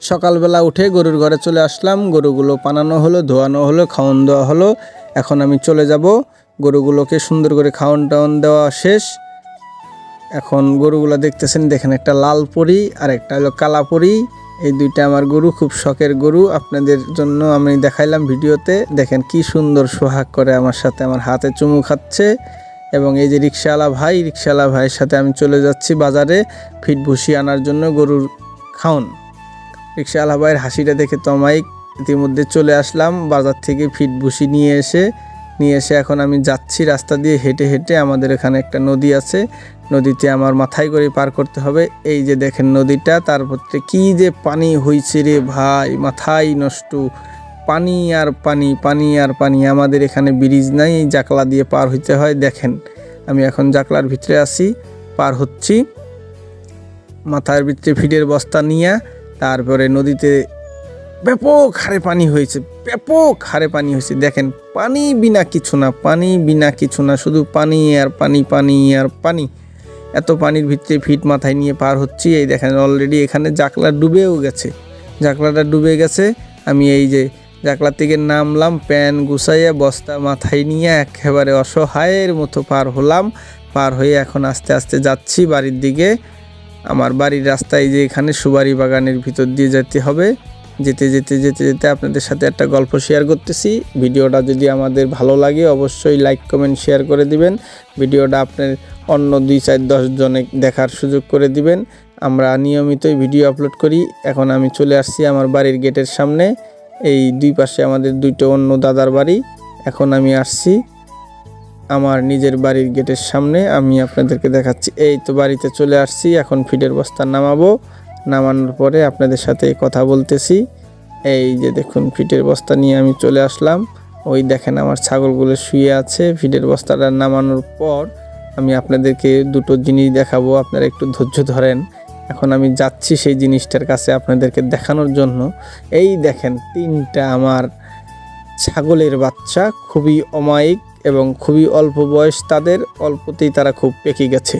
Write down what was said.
সকালবেলা উঠে গরুর ঘরে চলে আসলাম। গরুগুলো পানানো হলো, ধোয়ানো হলো, খাওয়ান দেওয়া হলো। এখন আমি চলে যাব। গরুগুলোকে সুন্দর করে খাওয়ান টাওয়ান দেওয়া শেষ। এখন গরুগুলো দেখতেছেন, দেখেন একটা লাল পরি আর একটা হলো কালা পরি। এই দুইটা আমার গরু, খুব শখের গরু। আপনাদের জন্য আমি দেখাইলাম ভিডিওতে। দেখেন কি সুন্দর সোহাগ করে আমার সাথে আমার হাতে চুমু খাচ্ছে। এবং এই যে রিক্সাওয়ালা ভাই, রিক্সাওয়ালা ভাইয়ের সাথে আমি চলে যাচ্ছি বাজারে ফিট ভুসি আনার জন্য গরুর খাওন। রিক্সাওয়ালা ভাইয়ের হাসিটা দেখে তমাইক ইতিমধ্যে চলে আসলাম, বাজার থেকে ফিট ভুসি নিয়ে এসে নিয়ে এসে এখন আমি যাচ্ছি রাস্তা দিয়ে হেঁটে হেঁটে, আমাদের এখানে একটা নদী আছে, নদীতে আমার মাথায় করে পার করতে হবে। এই যে দেখেন নদীটা, তার মধ্যে কি যে পানি হয়েছে রে ভাই মাথায় নষ্ট। পানি আর পানি পানি আর পানি, আমাদের এখানে ব্রিজ নাই এই জাকলা দিয়ে পার হইতে হয়। দেখেন, আমি এখন জাকলার ভিতরে আছি, পার হচ্ছি। মাথার ভিতরে ফিডের বস্তা নিয়ে তারপরে নদীতে ব্যাপক হারে পানি হয়েছে, ব্যাপক হারে পানি হয়েছে। দেখেন, পানি বিনা কিছু না, পানি বিনা কিছু না, শুধু পানি আর পানি পানি আর পানি। এত পানির ভিতরে ফিট মাথায় নিয়ে পার হচ্ছি। এই দেখেন অলরেডি এখানে জাকলা ডুবেও গেছে। জাকলাটা ডুবে গেছে। আমি এই যে জাকলা থেকে নামলাম, প্যান গুছাইয়া বস্তা মাথায় নিয়ে একেবারে অসহায়ের মতো পার হলাম। পার হয়ে এখন আস্তে আস্তে যাচ্ছি বাড়ির দিকে। আমার বাড়ির রাস্তায় যে এখানে সুবারি বাগানের ভিতর দিয়ে যেতে হবে। যেতে যেতে যেতে যেতে আপনাদের সাথে একটা গল্প শেয়ার করতেছি। ভিডিওটা যদি আমাদের ভালো লাগে অবশ্যই লাইক কমেন্ট শেয়ার করে দিবেন। ভিডিওটা আপনার অন্য দুই চার দশ জনে দেখার সুযোগ করে দিবেন। আমরা নিয়মিতই ভিডিও আপলোড করি। এখন আমি চলে আসছি আমার বাড়ির গেটের সামনে। এই দুই পাশে আমাদের দুইটো অন্য দাদার বাড়ি। এখন আমি আসছি। আমার নিজের বাড়ির গেটের সামনে আমি আপনাদেরকে দেখাচ্ছি। এই তো বাড়িতে চলে আসছি, এখন ফিডের বস্তা নামাবো। নামানোর পরে আপনাদের সাথে কথা বলতেছি। এই যে দেখুন ফিটের বস্তা নিয়ে আমি চলে আসলাম। ওই দেখেন আমার ছাগলগুলো শুয়ে আছে। ফিডের বস্তাটা নামানোর পর আমি আপনাদেরকে দুটো জিনিস দেখাবো। আপনারা একটু ধৈর্য ধরেন। এখন আমি যাচ্ছি সেই জিনিসটার কাছে আপনাদেরকে দেখানোর জন্য। এই দেখেন, তিনটা আমার ছাগলের বাচ্চা খুবই অমায়িক। এবং খুবই অল্প বয়স তাদের অল্পতেই তারা খুব পেকে গেছে।